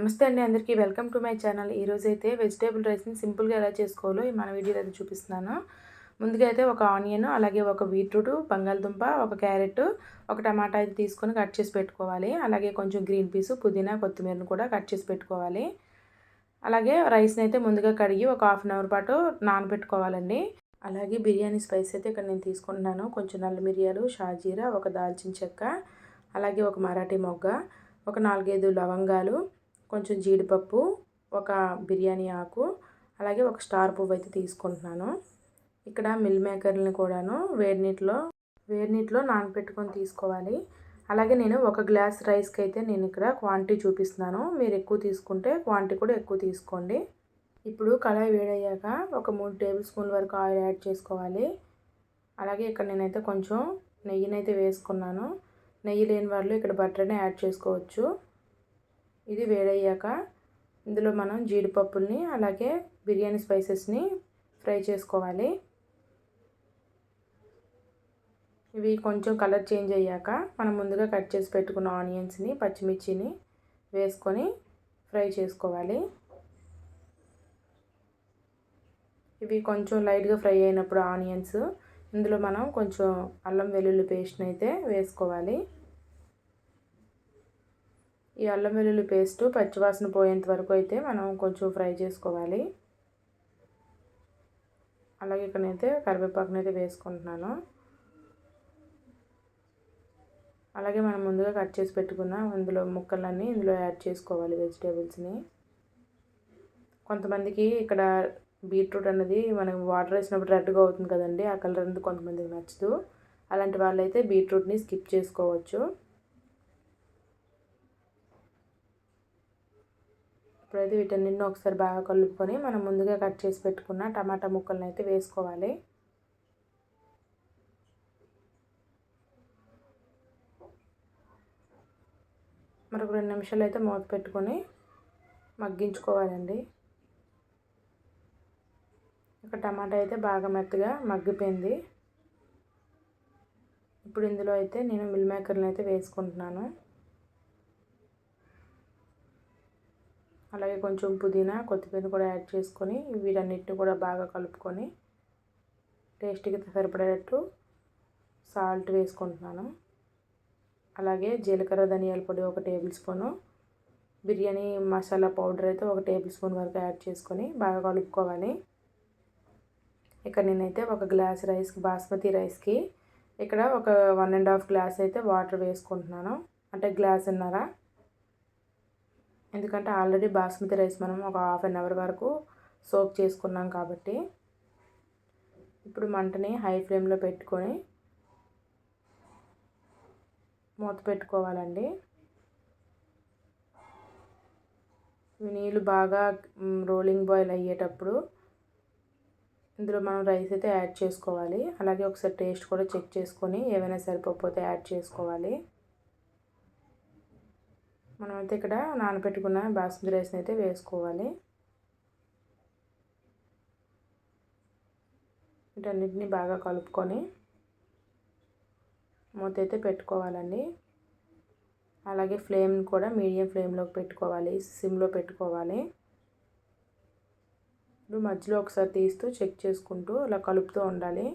నమస్తే అండి అందరికీ వెల్కమ్ టు మై ఛానల్. ఈరోజు అయితే వెజిటేబుల్ రైస్ని సింపుల్గా ఎలా చేసుకోవాలో మన వీడియోలో అయితే చూపిస్తున్నాను. ముందుగా అయితే ఒక ఆనియన్ అలాగే ఒక బీట్రూట్ బంగాళదుంప ఒక క్యారెట్ ఒక టమాటా అయితే తీసుకొని కట్ చేసి పెట్టుకోవాలి. అలాగే కొంచెం గ్రీన్ పీసు పుదీనా కొత్తిమీరను కూడా కట్ చేసి పెట్టుకోవాలి. అలాగే రైస్ని అయితే ముందుగా కడిగి ఒక హాఫ్ అన్ అవర్ పాటు నానబెట్టుకోవాలండి. అలాగే బిర్యానీ స్పైస్ అయితే ఇక్కడ నేను తీసుకుంటున్నాను. కొంచెం నల్ల మిరియాలు షాజీరా ఒక దాల్చిన చెక్క అలాగే ఒక మరాఠీ మొగ్గ ఒక నాలుగైదు లవంగాలు కొంచెం జీడిపప్పు ఒక బిర్యానీ ఆకు అలాగే ఒక స్టార్ పువ్వు అయితే తీసుకుంటున్నాను. ఇక్కడ మిల్ మేకర్ని కూడాను వేడి నీటిలో వేడి నీటిలో నానబెట్టుకొని తీసుకోవాలి. అలాగే నేను ఒక గ్లాస్ రైస్కి అయితే నేను ఇక్కడ క్వాంటిటీ చూపిస్తున్నాను. మీరు ఎక్కువ తీసుకుంటే క్వాంటిటీ కూడా ఎక్కువ తీసుకోండి. ఇప్పుడు కళాయి వేడయ్యాక ఒక మూడు టేబుల్ స్పూన్ వరకు ఆయిల్ యాడ్ చేసుకోవాలి. అలాగే ఇక్కడ నేనైతే కొంచెం నెయ్యినైతే వేసుకున్నాను. నెయ్యి లేని వాళ్ళు ఇక్కడ బటర్ని యాడ్ చేసుకోవచ్చు. ఇది వేడయ్యాక ఇందులో మనం జీడిపప్పుల్ని అలాగే బిర్యానీ స్పైసెస్ని ఫ్రై చేసుకోవాలి. ఇవి కొంచెం కలర్ చేంజ్ అయ్యాక మనం ముందుగా కట్ చేసి పెట్టుకున్న ఆనియన్స్ని పచ్చిమిర్చిని వేసుకొని ఫ్రై చేసుకోవాలి. ఇవి కొంచెం లైట్గా ఫ్రై అయినప్పుడు ఆనియన్స్ ఇందులో మనం కొంచెం అల్లం వెల్లుల్లి పేస్ట్ని అయితే వేసుకోవాలి. ఈ అల్లం వెల్లుల్లి పేస్ట్ పచ్చివాసన పోయేంత వరకు అయితే మనం కొంచెం ఫ్రై చేసుకోవాలి. అలాగే ఇక్కడనైతే కరివేపాకునైతే వేసుకుంటున్నాను. అలాగే మనం ముందుగా కట్ చేసి పెట్టుకున్న ఇందులో ముక్కలన్నీ ఇందులో యాడ్ చేసుకోవాలి వెజిటేబుల్స్ని. కొంతమందికి ఇక్కడ బీట్రూట్ అనేది మనం వాటర్ వేసినప్పుడు రెడ్గా అవుతుంది కదండి ఆ కలర్ అనేది కొంతమందికి నచ్చదు. అలాంటి వాళ్ళైతే బీట్రూట్ని స్కిప్ చేసుకోవచ్చు. ఇప్పుడైతే వీటన్నిటిని ఒకసారి బాగా కలుపుకొని మనం ముందుగా కట్ చేసి పెట్టుకున్న టమాటా ముక్కలను అయితే వేసుకోవాలి. మరొక రెండు నిమిషాలు అయితే మూత పెట్టుకొని మగ్గించుకోవాలండి. ఇక టమాటా అయితే బాగా మెత్తగా మగ్గిపోయింది. ఇప్పుడు ఇందులో అయితే నేను మిల్ మేకర్ని అయితే వేసుకుంటున్నాను. అలాగే కొంచెం పుదీనా కొత్తిమీర కూడా యాడ్ చేసుకొని వీటన్నిటిని కూడా బాగా కలుపుకొని టేస్ట్కి సరిపడేటట్టు సాల్ట్ వేసుకుంటున్నాను. అలాగే జీలకర్ర ధనియాల పొడి ఒక tablespoon biryani masala powder అయితే ఒక టేబుల్ స్పూన్ వరకు యాడ్ చేసుకొని బాగా కలుపుకోవాలి. ఇక్కడ నేనైతే ఒక గ్లాస్ రైస్కి బాస్మతి రైస్కి ఇక్కడ ఒక వన్ అండ్ హాఫ్ గ్లాస్ అయితే వాటర్ వేసుకుంటున్నాను. అంటే గ్లాస్ ఉన్నారా ఎందుకంటే ఆల్రెడీ బాస్మతి రైస్ మనం ఒక హాఫ్ అన్ అవర్ వరకు సోక్ చేసుకున్నాం కాబట్టి ఇప్పుడు మంటని హై ఫ్లేమ్లో పెట్టుకొని మూత పెట్టుకోవాలండి. నీళ్ళు బాగా రోలింగ్ బాయిల్ అయ్యేటప్పుడు ఇందులో మనం రైస్ అయితే యాడ్ చేసుకోవాలి. అలాగే ఒకసారి టేస్ట్ కూడా చెక్ చేసుకొని ఏమైనా సరిపోతే యాడ్ చేసుకోవాలి. మనమైతే ఇక్కడ నానబెట్టుకున్న బాస్మతి రైస్ని అయితే వేసుకోవాలి. వీటన్నిటిని బాగా కలుపుకొని మూత అయితే పెట్టుకోవాలండి. అలాగే ఫ్లేమ్ కూడా మీడియం ఫ్లేమ్లోకి పెట్టుకోవాలి సిమ్లో పెట్టుకోవాలి. ఇప్పుడు మధ్యలో ఒకసారి తీస్తూ చెక్ చేసుకుంటూ అలా కలుపుతూ ఉండాలి.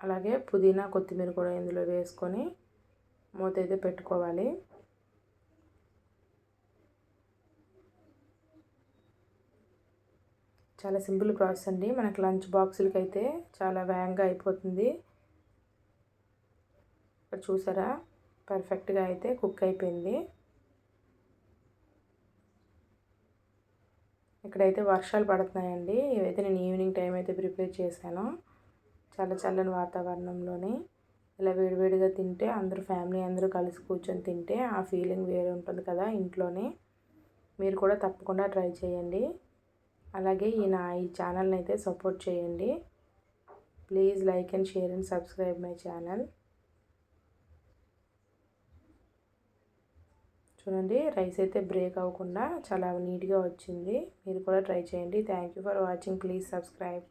అలాగే పుదీనా కొత్తిమీర కూడా ఇందులో వేసుకొని మూత అయితే పెట్టుకోవాలి. చాలా సింపుల్ ప్రాసెస్ అండి. మనకి లంచ్ బాక్సులకి అయితే చాలా వేగంగా అయిపోతుంది. ఇక్కడ చూసారా? పర్ఫెక్ట్గా అయితే కుక్ అయిపోయింది. ఇక్కడైతే వర్షాలు పడుతున్నాయండి. ఇవైతే నేను ఈవినింగ్ టైం అయితే ప్రిపేర్ చేశాను. చాలా చల్లని వాతావరణంలోని ఇలా వేడివేడిగా తింటే అందరూ ఫ్యామిలీ అందరూ కలిసి కూర్చొని తింటే ఆ ఫీలింగ్ వేరే ఉంటుంది కదా ఇంట్లోనే. మీరు కూడా తప్పకుండా ట్రై చేయండి. అలాగే ఈ నా ఈ ఛానల్ని అయితే సపోర్ట్ చేయండి. Please like and share and subscribe my channel. చూడండి రైస్ అయితే బ్రేక్ అవ్వకుండా చాలా నీట్గా వచ్చింది. మీరు కూడా ట్రై చేయండి. Thank you for watching. Please subscribe.